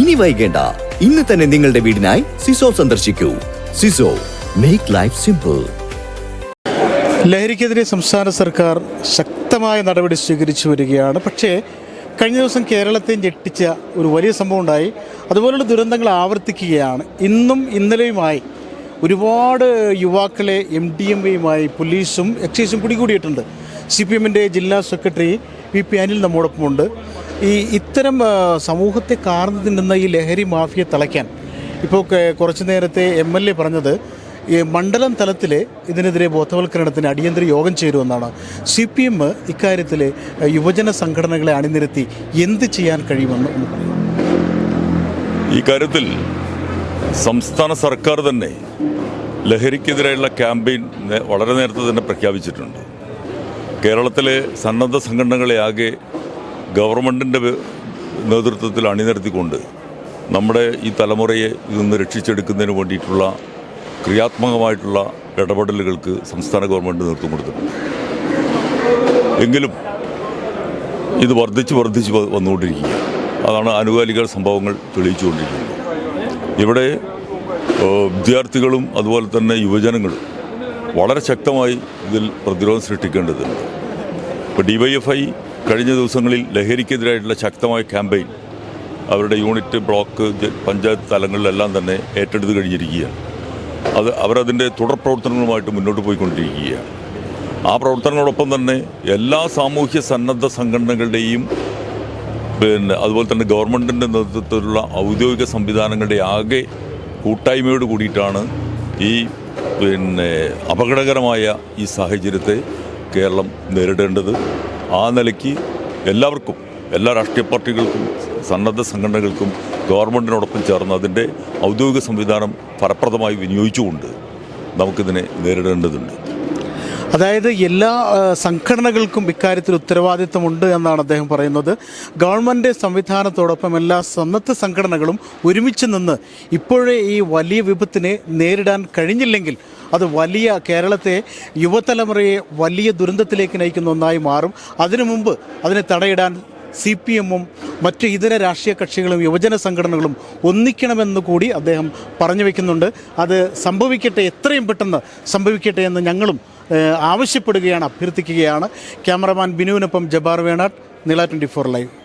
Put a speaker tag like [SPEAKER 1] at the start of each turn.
[SPEAKER 1] ഇനി വൈകേണ്ട. ഇന്ന് തന്നെ നിങ്ങളുടെ വീടിനായി സിസോ സന്ദർശിക്കൂ. സിസോ മേക്ക് ലൈഫ് സിമ്പിൾ
[SPEAKER 2] ലഹരിക്കെതിരെ സംസ്ഥാന സർക്കാർ ശക്തമായ നടപടി സ്വീകരിച്ചു വരികയാണ്. പക്ഷേ കഴിഞ്ഞ ദിവസം കേരളത്തെ ഞെട്ടിച്ച ഒരു വലിയ സംഭവം ഉണ്ടായി. അതുപോലുള്ള ദുരന്തങ്ങൾ ആവർത്തിക്കുകയാണ്. ഇന്നും ഇന്നലെയുമായി ഒരുപാട് യുവാക്കളെ എം ഡി എം പോലീസും എക്സൈസും പിടികൂടിയിട്ടുണ്ട്. സി പി എമ്മിന്റെ ജില്ലാ സെക്രട്ടറി വി പി അനിൽ നമ്മോടൊപ്പമുണ്ട്. ഈ ഇത്തരം സമൂഹത്തെ കാർന്നു തിന്നുന്ന ഈ ലഹരി മാഫിയെ തളയ്ക്കാൻ. ഇപ്പോൾ കുറച്ചു നേരത്തെ എം എൽ എ പറഞ്ഞത് ഈ മണ്ഡലം തലത്തിൽ ഇതിനെതിരെ ബോധവൽക്കരണത്തിന് അടിയന്തര യോഗം ചേരുമെന്നാണ് സി പി എം ഇക്കാര്യത്തിൽ യുവജന സംഘടനകളെ അണിനിരത്തി എന്ത് ചെയ്യാൻ കഴിയുമെന്ന്
[SPEAKER 3] ഈ കാര്യത്തിൽ സംസ്ഥാന സർക്കാർ തന്നെ ലഹരിക്കെതിരെയുള്ള ക്യാമ്പയിൻ വളരെ നേരത്തെ തന്നെ പ്രഖ്യാപിച്ചിട്ടുണ്ട്. കേരളത്തിലെ സന്നദ്ധ സംഘടനകളെ ആകെ ഗവൺമെന്റിന്റെ നേതൃത്വത്തിൽ അണിനിരത്തിക്കൊണ്ട് നമ്മുടെ ഈ തലമുറയെ ഇതൊന്ന് രക്ഷിച്ചെടുക്കുന്നതിന് വേണ്ടിയിട്ടുള്ള ക്രിയാത്മകമായിട്ടുള്ള ഇടപെടലുകൾക്ക് സംസ്ഥാന ഗവൺമെന്റ് നേതൃത്വം കൊടുത്തിട്ടുണ്ട്. എങ്കിലും ഇത് വർദ്ധിച്ച് വർദ്ധിച്ച് വന്നുകൊണ്ടിരിക്കുക അതാണ് ആനുകാലിക സംഭവങ്ങൾ തെളിയിച്ചുകൊണ്ടിരിക്കുന്നത്. ഇവിടെ വിദ്യാർത്ഥികളും അതുപോലെ തന്നെ യുവജനങ്ങളും വളരെ ശക്തമായി ഇതിൽ പ്രതിരോധം സൃഷ്ടിക്കേണ്ടതുണ്ട് ഇപ്പോൾ ഡിവൈഎഫ്ഐ കഴിഞ്ഞ ദിവസങ്ങളിൽ ലഹരിക്കെതിരായിട്ടുള്ള ശക്തമായ ക്യാമ്പയിൻ അവരുടെ യൂണിറ്റ് ബ്ലോക്ക് പഞ്ചായത്ത് തലങ്ങളിലെല്ലാം തന്നെ ഏറ്റെടുത്ത് കഴിഞ്ഞിരിക്കുകയാണ്. അത് അവരതിന്റെ തുടർ പ്രവർത്തനങ്ങളുമായിട്ട് മുന്നോട്ട് പോയിക്കൊണ്ടിരിക്കുകയാണ്. ആ പ്രവർത്തനങ്ങളോടൊപ്പം തന്നെ എല്ലാ സാമൂഹ്യ സന്നദ്ധ സംഘടനകളുടെയും പിന്നെ അതുപോലെ തന്നെ ഗവൺമെന്റിന്റെ നേതൃത്വത്തിലുള്ള ഔദ്യോഗിക സംവിധാനങ്ങളുടെ ആകെ കൂട്ടായ്മയോട് കൂടിയിട്ടാണ് ഈ പിന്നെ അപകടകരമായ ഈ സാഹചര്യത്തെ കേരളം നേരിടേണ്ടത്. ആ നിലയ്ക്ക് എല്ലാവർക്കും എല്ലാ രാഷ്ട്രീയ പാർട്ടികൾക്കും സന്നദ്ധ സംഘടനകൾക്കും ഗവൺമെന്റിനോടൊപ്പം ചേർന്ന് അതിന്റെ ഔദ്യോഗിക സംവിധാനം ഫലപ്രദമായി വിനിയോഗിച്ചുകൊണ്ട് നമുക്കിതിനെ നേരിടേണ്ടതുണ്ട്.
[SPEAKER 2] അതായത് എല്ലാ സംഘടനകൾക്കും ഇക്കാര്യത്തിൽ ഉത്തരവാദിത്തമുണ്ട് എന്നാണ് അദ്ദേഹം പറയുന്നത്. ഗവൺമെന്റ് സംവിധാനത്തോടൊപ്പം എല്ലാ സന്നദ്ധ സംഘടനകളും ഒരുമിച്ച് നിന്ന് ഇപ്പോഴേ ഈ വലിയ വിപത്തിനെ നേരിടാൻ കഴിഞ്ഞില്ലെങ്കിൽ അത് വലിയ കേരളത്തെ യുവതലമുറയെ വലിയ ദുരന്തത്തിലേക്ക് നയിക്കുന്ന ഒന്നായി മാറും. അതിനു മുമ്പ് അതിനെ തടയിടാൻ സി പി എമ്മും മറ്റ് ഇതര രാഷ്ട്രീയ കക്ഷികളും യുവജന സംഘടനകളും ഒന്നിക്കണമെന്ന് കൂടി അദ്ദേഹം പറഞ്ഞു വയ്ക്കുന്നുണ്ട് അത് സംഭവിക്കട്ടെ എത്രയും പെട്ടെന്ന് സംഭവിക്കട്ടെ എന്ന് ഞങ്ങളും ആവശ്യപ്പെടുകയാണ് അഭ്യർത്ഥിക്കുകയാണ്. ക്യാമറമാൻ ബിനുവിനൊപ്പം ജബാർ വേണാട്ട് നില ട്വന്റി ഫോർ ലൈവ്.